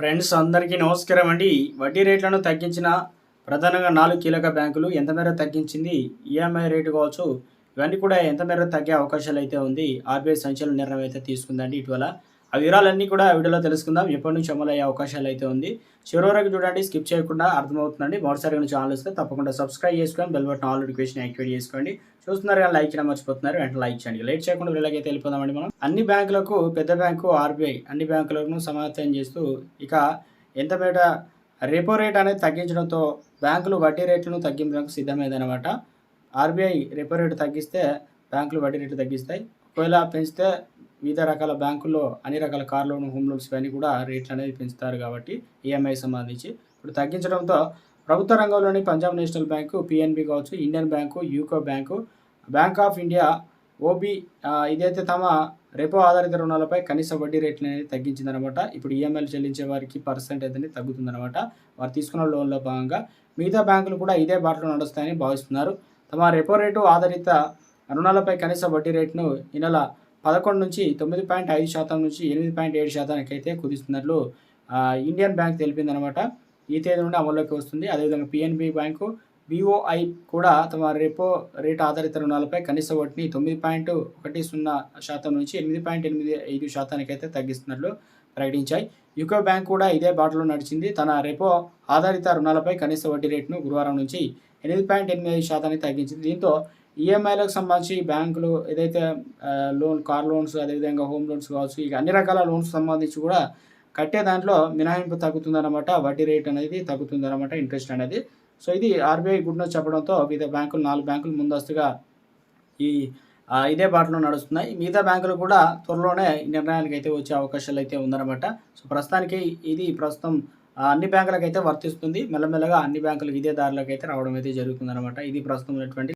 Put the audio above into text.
Friends అందరికీ నమస్కారం అండి. వడ్డీ రేట్లను తగ్గించిన ప్రధానంగా నాలుగు కీలక బ్యాంకులు ఎంత మేర తగ్గించింది? ఈఎంఐ రేటు కావచ్చు ఇవన్నీ కూడా ఎంత మేర తగ్గే అవకాశాలు అయితే ఉంది? ఆర్బీఐ సంచలన నిర్ణయం అయితే తీసుకుందండి ఇటీవల. ఆ వివరాలన్నీ కూడా వీడియోలో తెలుసుకుందాం. ఎప్పటి నుంచి అమలయ్యే అవకాశాలు అయితే ఉంది. చివరి వరకు చూడండి స్కిప్ చేయకుండా అర్థమవుతుందండి. మొదటిసారి కానీ ఛానల్ వస్తే తప్పకుండా సబ్స్క్రైబ్ చేసుకొని bell button all notification activate చేసుకోండి. చూస్తున్నారు కానీ లైక్ చేయడం మర్చిపోతున్నారు వెంటనే లైక్ చేయండి. లేట్ చేయకుండా వీళ్ళకైతే వెళ్ళిపోదామండి మనం. అన్ని బ్యాంకులకు పెద్ద బ్యాంకు ఆర్బీఐ అన్ని బ్యాంకులను సమాచారం చేస్తూ ఇక ఎంత మేట రెపో రేట్ అనేది తగ్గించడంతో బ్యాంకులు వడ్డీ రేట్లను తగ్గించడానికి సిద్ధమైందనమాట ఆర్బీఐ రెపో రేటు తగ్గిస్తే బ్యాంకులు వడ్డీ రేటు తగ్గిస్తాయి. ఒకవేళ పెంచితే వివిధ రకాల బ్యాంకుల్లో అన్ని రకాల కార్ లోన్ హోమ్ లోన్స్ ఇవన్నీ కూడా రేట్లు అనేది పెంచుతారు కాబట్టి ఈఎంఐ సంబంధించి. ఇప్పుడు తగ్గించడంతో ప్రభుత్వ రంగంలోని పంజాబ్ నేషనల్ బ్యాంకు పిఎన్బి కావచ్చు Indian bank UCO bank bank of India OB ఇదైతే తమ రెపో ఆధారిత రుణాలపై కనీస వడ్డీ రేట్లు అనేది తగ్గించిందనమాట. ఇప్పుడు ఈఎంఐలు చెల్లించే వారికి పర్సెంట్ అయితే తగ్గుతుందనమాట. వారు తీసుకున్న లోన్లో భాగంగా మిగతా బ్యాంకులు కూడా ఇదే బాటలో నడుస్తాయని భావిస్తున్నారు. తమ రెపో రేటు ఆధారిత రుణాలపై కనీస వడ్డీ రేటును ఈ నెల పదకొండు నుంచి తొమ్మిది పాయింట్ ఐదు శాతం నుంచి ఎనిమిది పాయింట్ ఏడు శాతానికి అయితే కుదిస్తున్నట్లు ఇండియన్ బ్యాంక్ తెలిపిందనమాట ఈ తేదీ నుండి అమల్లోకి వస్తుంది. అదేవిధంగా పిఎన్బి బ్యాంకు విఓఐ కూడా తమ రెపో రేట్ ఆధారిత రుణాలపై కనీస వడ్డీని తొమ్మిది పాయింట్ ఒకటి సున్నా శాతం నుంచి ఎనిమిది పాయింట్ ఎనిమిది ఐదు శాతానికి అయితే తగ్గిస్తున్నట్లు ప్రకటించాయి. యూకో బ్యాంక్ కూడా ఇదే బాటలో నడిచింది. తన రెపో ఆధారిత రుణాలపై కనీస వడ్డీ రేటును గురువారం నుంచి ఎనిమిది పాయింట్ ఎనిమిది ఐదు శాతానికి తగ్గించింది. దీంతో ఈఎంఐలకు సంబంధించి బ్యాంకులు ఏదైతే లోన్ కార్ లోన్స్ అదేవిధంగా హోమ్ లోన్స్ కావచ్చు ఇక అన్ని రకాల లోన్స్ సంబంధించి కూడా కట్టే దాంట్లో మినహాయింపు తగ్గుతుందన్నమాట. వడ్డీ రేట్ అనేది తగ్గుతుందన్నమాట ఇంట్రెస్ట్ అనేది. సో ఇది ఆర్బీఐ గుడ్ న్యూస్ చెప్పడంతో వివిధ బ్యాంకులు నాలుగు బ్యాంకులు ముందస్తుగా ఈ ఇదే బాటలో నడుస్తున్నాయి. మిగతా బ్యాంకులు కూడా త్వరలోనే నిర్ణయానికి అయితే వచ్చే అవకాశాలు అయితే ఉందన్నమాట. సో ప్రస్తుతానికి ఇది ప్రస్తుతం అన్ని బ్యాంకులకు అయితే వర్తిస్తుంది. మెల్లమెల్లగా అన్ని బ్యాంకులకు ఇదే దారిలోకి అయితే రావడం అయితే జరుగుతుందన్నమాట. ఇది ప్రస్తుతం ఉన్నటువంటి